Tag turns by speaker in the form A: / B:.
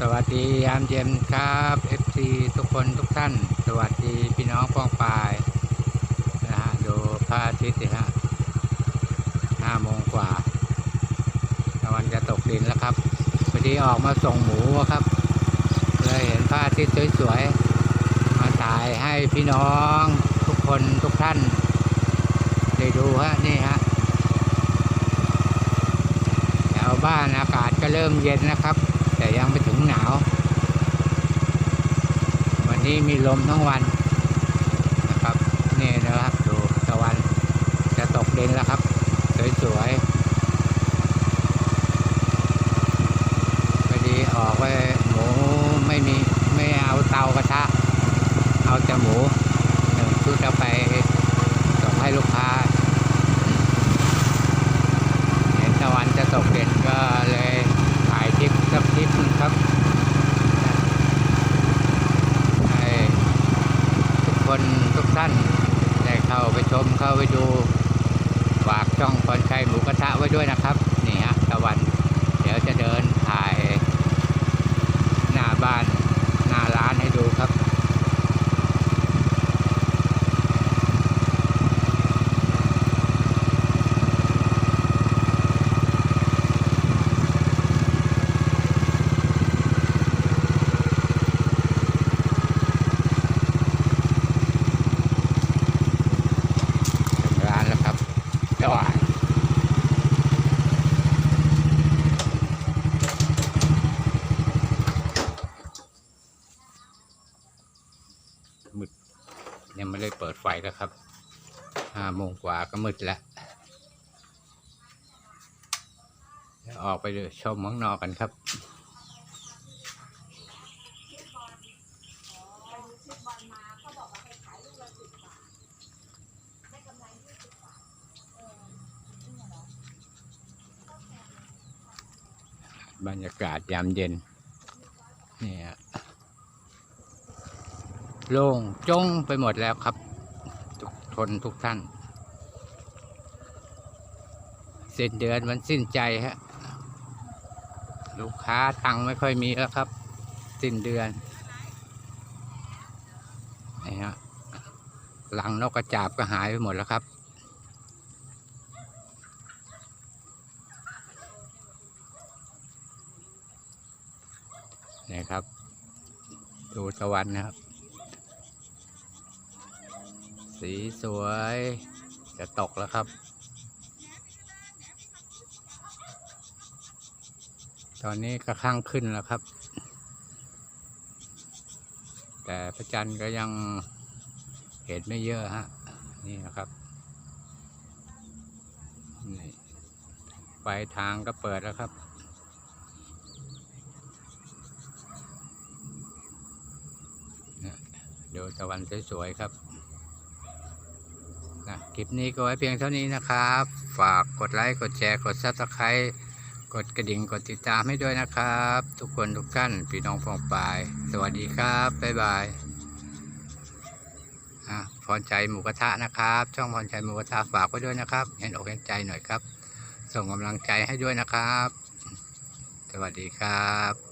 A: สวัสดียามเย็นครับ FC ทุกคนทุกท่าน สวัสดีพี่น้องป้องปายนะฮะดูพระอาทิตย์ฮะห้าโมงกว่าตะวันจะตกดินแล้วครับพอดีออกมาส่งหมูครับ เลยเห็นพระอาทิตย์สวยๆ มาถ่ายให้พี่น้องทุกคนทุกท่าน ได้ดูฮะนี่ฮะแถวบ้านอากาศก็เริ่มเย็นนะครับ แต่ยังไม่ถึงหนาว วันนี้มีลมทั้งวันนะครับนี่นะครับดูตะวันจะตกเดินแล้วครับ สวยๆพอดีออกไปหมูไม่มีไม่เอาเตากระทะ เอาแต่หมูหนึ่งชุดเอาไปส่งให้ลูกค้า เห็นตะวันจะตกเด่นก็เลย ครับให้ทุกคนทุกท่านได้เข้าไปชมเข้าไปดูฝากช่องพรชัยหมูกระทะไว้ด้วยนะครับ นี่ฮะตะวัน เดี๋ยวจะเดินถ่าย หน้าบ้านหน้าร้านให้ดูครับ ถึงร้านแล้วครับจอดมืด ยังไม่ได้เปิดไฟแล้วครับห้าโมงกว่าก็มืดแล้วออกไปดูชมข้างนอกกันครับบรรยากาศยามเย็นนี่ฮะ โล่งจงไปหมดแล้วครับ ทุกทนทุกท่าน สิ้นเดือนมันสิ้นใจฮะลูกค้าตังค์ไม่ค่อยมีแล้วครับ สิ้นเดือนนี่ฮะหลังนกกระจาบก็หายไปหมดแล้วครับนี่ครับ ดูตะวันนะครับ สีสวย จะตกแล้วครับ ตอนนี้ก็ข้างขึ้นแล้วครับ แต่พระจันทร์ก็ยังเห็นไม่เยอะฮะ นี่นะครับนี่ไฟทางก็เปิดแล้วครับดูตะวันสวยๆครับ นะคลิปนี้ก็ไว้เพียงเท่านี้นะครับ ฝากกดไลค์ กดแชร์ กดซับสไครต์กดกระดิ่ง กดติดตามให้ด้วยนะครับ ทุกคนทุกท่านพี่น้องฟองปลาย สวัสดีครับ บ๊ายบายอะพรใจหมูกระทะนะครับ ช่องพรใจหมูกระทะฝากไว้ด้วยนะครับ เห็นอกเห็นใจหน่อยครับ ส่งกำลังใจให้ด้วยนะครับ สวัสดีครับ